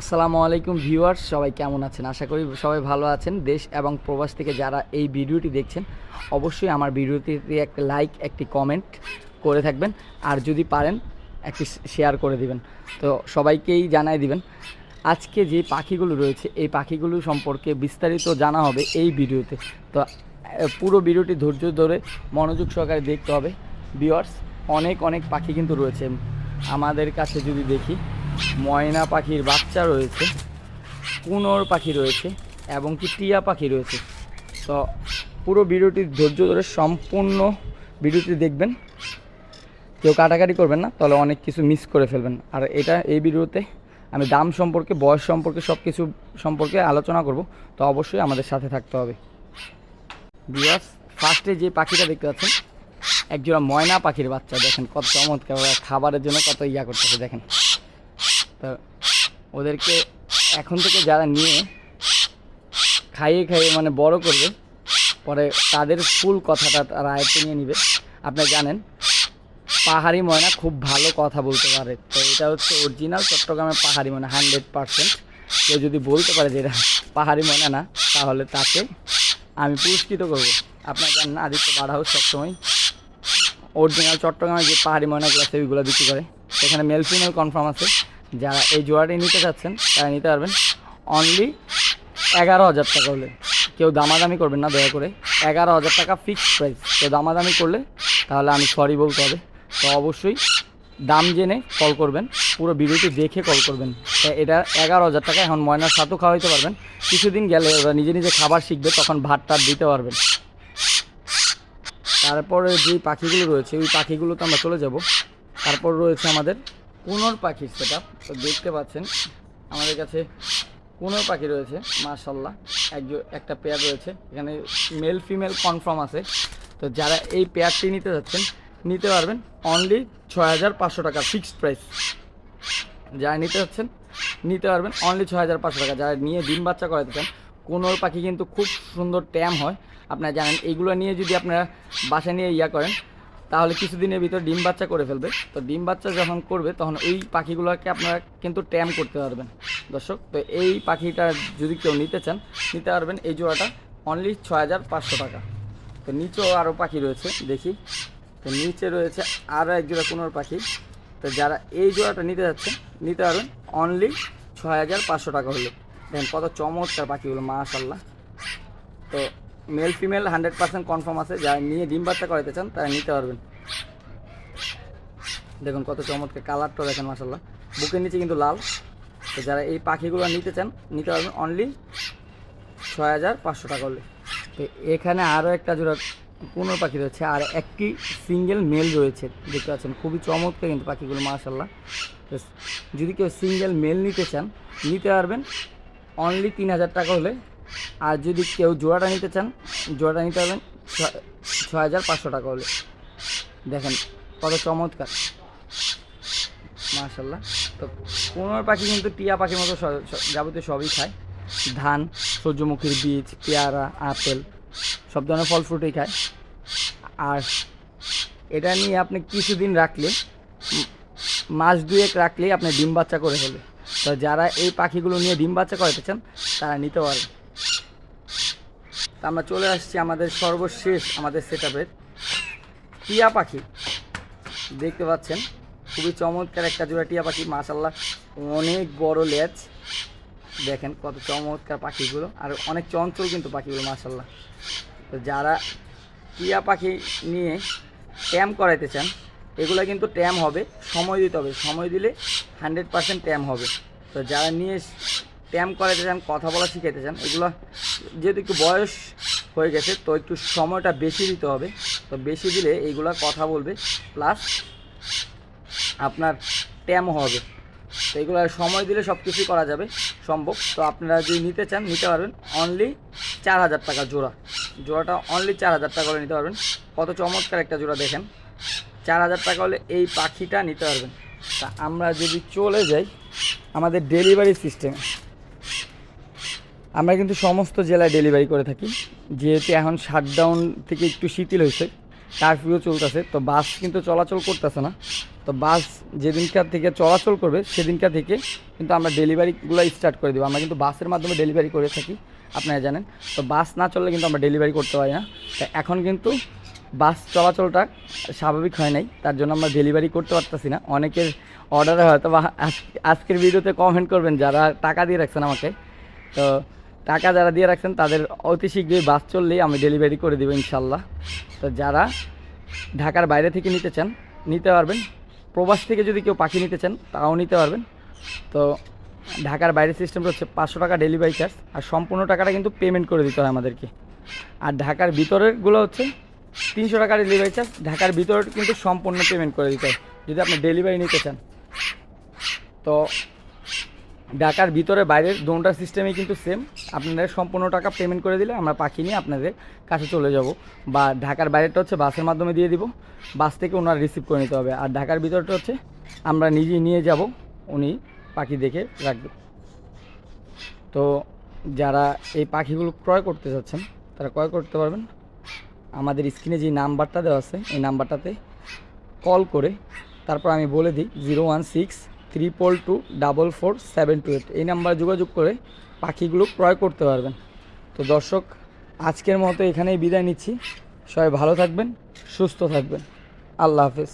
আসসালামু আলাইকুম ভিউয়ার্স, সবাই কেমন আছেন? আশা করি সবাই ভালো আছেন। দেশ এবং প্রবাস থেকে যারা এই ভিডিওটি দেখছেন, অবশ্যই আমার ভিডিওটিতে একটা লাইক, একটি কমেন্ট করে থাকবেন। আর যদি পারেন, একটি শেয়ার করে দিবেন। তো সবাইকেই জানাই দিবেন। আজকে যে পাখিগুলো রয়েছে, এই পাখিগুলো সম্পর্কে বিস্তারিত জানা হবে এই ভিডিওতে। তো পুরো ভিডিওটি ধৈর্য ধরে মনোযোগ সহকারে দেখতে হবে। ভিউয়ার্স, অনেক অনেক পাখি কিন্তু রয়েছে। আমাদের কাছে যদি দেখি ময়না পাখির বাচ্চা রয়েছে, কুনোর পাখি রয়েছে, এবং কি টিয়া পাখি রয়েছে। তো পুরো ভিডিওটি ধৈর্য ধরে সম্পূর্ণ ভিডিওটি দেখবেন। কেউ কাটাকাটি করবেন না, তাহলে অনেক কিছু মিস করে ফেলবেন। আর এটা এই ভিডিওতে আমি দাম সম্পর্কে, বয়স সম্পর্কে সব কিছু সম্পর্কে আলোচনা করব। তো অবশ্যই আমাদের সাথে থাকতে হবে। বিয়াস ফার্স্টে যে পাখিটা দেখতে পাচ্ছেন, একজোড়া ময়না পাখির বাচ্চা, দেখেন কত চমৎকার খাবারের জন্য কত ইয়া করতেছে, দেখেন। তো ওদেরকে এখন থেকে যারা নিয়ে খাইয়ে খাইয়ে মানে বড় করবে, পরে তাদের ফুল কথাটা তারা আয়ত্তে নিয়ে নিবে। আপনি জানেন, পাহাড়ি ময়না খুব ভালো কথা বলতে পারে। তো এটা হচ্ছে অরিজিনাল চট্টগ্রামের পাহাড়ি ময়না, হান্ড্রেড পারসেন্ট। কেউ যদি বলতে পারে যে এটা পাহাড়ি ময়না না, তাহলে তাকে আমি পুরস্কৃত করব। আপনার জানেন আদিত্য বাড়া হাউস সবসময় অরিজিনাল চট্টগ্রামে যে পাহাড়ি ময়নাগুলো আছে, ওইগুলো বিক্রি করে। সেখানে মেল ফিমেল কনফার্ম আছে। যারা এই জোড়াটি নিতে চাচ্ছেন তারা নিতে পারবেন অনলি এগারো হাজার টাকা হলে। কেউ দামাদামি করবেন না, দয়া করে। এগারো হাজার টাকা ফিক্সড প্রাইস কেউ দামাদামি করলে, তাহলে আমি সরি বলতে হবে। তো অবশ্যই দাম জেনে কল করবেন। পুরো ভিডিওটি দেখে কল করবেন। এটা এগারো হাজার টাকা, এখন ময়নার সাথেও খাওয়াইতে পারবেন। কিছুদিন গেলে ওরা নিজে নিজে খাবার শিখবে, তখন ভাত টাত দিতে পারবেন। তারপরে যে পাখিগুলো রয়েছে, ওই পাখিগুলো তো আমরা চলে যাব। তারপর রয়েছে আমাদের কুনোর পাখির সেটা তো দেখতে পাচ্ছেন আমাদের কাছে কুনোর পাখি রয়েছে মার্শাল্লাহ একজন একটা পেয়ার রয়েছে, এখানে মেল ফিমেল কনফার্ম আছে। তো যারা এই পেয়ারটি নিতে যাচ্ছেন, নিতে পারবেন অনলি ছয় হাজার পাঁচশো টাকা ফিক্সড প্রাইস যারা নিতে যাচ্ছেন, নিতে পারবেন অনলি ছয় হাজার পাঁচশো টাকা। যারা নিয়ে ডিম বাচ্চা করাতে চান, কোনোর পাখি কিন্তু খুব সুন্দর ট্যাম হয়। আপনারা জানেন, এগুলো নিয়ে যদি আপনারা বাসা নিয়ে ইয়া করেন তাহলে কিছুদিনের ভিতর ডিম বাচ্চা করে ফেলবে। তো ডিম বাচ্চা যখন করবে, তখন ওই পাখিগুলোকে আপনারা কিন্তু ট্যাম করতে পারবেন। দর্শক, তো এই পাখিটা যদি কেউ নিতে চান, নিতে পারবেন এই জোড়াটা। অনলি ছয় হাজার পাঁচশো টাকা। তো নিচেও আরও পাখি রয়েছে, দেখি। তো নিচে রয়েছে আরও এক জোড়া কোনোর পাখি। তো যারা এই জোড়াটা নিতে যাচ্ছেন, নিতে পারবেন। অনলি ছয় হাজার পাঁচশো টাকা হলো। দেখেন কত চমৎকার পাখিগুলো মাশাল্লাহ তো male female hundred percent confirm আছে। যারা নিয়ে ডিম বাচ্চা করাতে চান, তারা নিতে পারবেন। দেখুন কত চমৎকার কালারটা দেখেন মাসাল্লাহ বুকের নিচে কিন্তু লাল। তো যারা এই পাখিগুলো নিতে চান, নিতে পারবেন অনলি ছয় হাজার পাঁচশো টাকা হলে। তো এখানে আরও একটা জোড়া কোনো পাখি রয়েছে, আর একটি সিঙ্গেল মেল রয়েছে। দেখতে পাচ্ছেন, খুবই চমৎকার কিন্তু পাখিগুলো মাশাল্লাহ তো যদি কেউ সিঙ্গেল মেল নিতে চান, নিতে পারবেন অনলি তিন হাজার টাকা হলে। আর যদি কেউ জোড়াটা নিতে চান, জোড়াটা নিতে পারবেন ছ- হাজার পাঁচশো টাকা হলে। দেখেন কত চমৎকার। মাশাল্লাহ তো কোনোর পাখি কিন্তু টিয়া পাখির মতো যাবতীয় সবই খায়। ধান, সূর্যমুখীর বীজ, পেয়ারা, আপেল, সব ধরনের ফল ফ্রুটই খায়। আর এটা নিয়ে আপনি কিছুদিন রাখলে, মাস দুয়েক রাখলেই আপনি ডিম বাচ্চা করে ফেলে তো যারা এই পাখিগুলো নিয়ে ডিম বাচ্চা করাতে চান, তারা নিতে পারে তা আমরা চলে আসছি আমাদের সর্বশেষ আমাদের সেট টিয়া পাখি। দেখতে পাচ্ছেন? খুবই চমৎকার একটা জোড়া টিয়া পাখি মাশাল্লাহ অনেক বড় লেজ। দেখেন কত চমৎকার পাখিগুলো। আর অনেক চঞ্চল কিন্তু পাখিগুলো মাশাল্লাহ তো যারা টিয়া পাখি নিয়ে ট্যাম করাইতে চান, এগুলো কিন্তু ট্যাম হবে। সময় দিতে হবে। সময় দিলে হান্ড্রেড পার্সেন্ট ট্যাম হবে। তো যারা নিয়ে ট্যাম করাইতে চান কথা বলা শিখাইতে চান এগুলো যেহেতু একটু বয়স হয়ে গেছে, তো একটু সময়টা বেশি দিতে হবে, তো বেশি দিলে এইগুলো কথা বলবে, প্লাস আপনার ট্যাম হবে। তো এগুলো সময় দিলে সব কিছুই করা যাবে, সম্ভব। তো আপনারা যদি নিতে চান, নিতে পারবেন অনলি চার হাজার টাকা জোড়া। জোড়াটা অনলি চার হাজার টাকা হলে নিতে পারবেন। কত চমৎকার একটা জোড়া দেখেন। চার হাজার টাকা হলে এই পাখিটা নিতে পারবেন। তা আমরা যদি চলে যাই, আমাদের ডেলিভারি সিস্টেমে আমরা কিন্তু সমস্ত জেলায় ডেলিভারি করে থাকি। যেহেতু এখন শাটডাউন থেকে একটু শিথিল হয়েছে কারফিউ চলতেছে, তো বাস কিন্তু চলাচল করতেছে না। তো বাস যেদিনকার থেকে চলাচল করবে, সেদিনকার থেকে কিন্তু আমরা ডেলিভারিগুলো স্টার্ট করে দেবো। আমরা কিন্তু বাসের মাধ্যমে ডেলিভারি করে থাকি, আপনারা জানেন। তো বাস না চললে কিন্তু আমরা ডেলিভারি করতে পারি না। তো এখন কিন্তু বাস চলাচলটা স্বাভাবিক হয় নাই, তার জন্য আমরা ডেলিভারি করতে পারতেছি না। অনেকের অর্ডারে হয়তো বা আজ- আজকের ভিডিওতে কমেন্ট করবেন, যারা টাকা দিয়ে রাখছেন আমাকে। তো টাকা যারা দিয়ে রাখছেন, তাদের অতি শীঘ্রই বাস চললেই আমি ডেলিভারি করে দেবো ইনশাল্লাহ তো যারা ঢাকার বাইরে থেকে নিতে চান, নিতে পারবেন। প্রবাস থেকে যদি কেউ পাখি নিতে চান তাও নিতে পারবেন। তো ঢাকার বাইরের সিস্টেমটা হচ্ছে পাঁচশো টাকা ডেলিভারি চার্জ আর সম্পূর্ণ টাকাটা কিন্তু পেমেন্ট করে দিতে হয় আমাদেরকে। আর ঢাকার ভিতরেরগুলো হচ্ছে তিনশো টাকা ডেলিভারি চার্জ ঢাকার ভিতরে কিন্তু সম্পূর্ণ পেমেন্ট করে দিতে হয়, যদি আপনি ডেলিভারি নিতে চান। তো ঢাকার ভিতরে বাইরের দোনটা সিস্টেমই কিন্তু সেম আপনাদের সম্পূর্ণ টাকা পেমেন্ট করে দিলে আমরা পাখি নিয়ে আপনাদের কাছে চলে যাব। বা ঢাকার বাইরেটা হচ্ছে বাসের মাধ্যমে দিয়ে দিব। বাস থেকে ওনারা রিসিভ করে নিতে হবে। আর ঢাকার ভিতরটা হচ্ছে আমরা নিজেই নিয়ে যাব। উনি পাখি দেখে রাখবে। তো যারা এই পাখিগুলো ক্রয় করতে যাচ্ছেন, তারা ক্রয় করতে পারবেন। আমাদের স্ক্রিনে যে নাম্বারটা দেওয়া আছে, এই নাম্বারটাতে কল করে তারপর আমি বলে দিই zero one six triple two double four seven two eight এই নাম্বারে যোগাযোগ করে পাখিগুলো ক্রয় করতে পারবেন। তো দর্শক, আজকের মতো এখানেই বিদায় নিচ্ছি। সবাই ভালো থাকবেন, সুস্থ থাকবেন। আল্লাহ হাফেজ।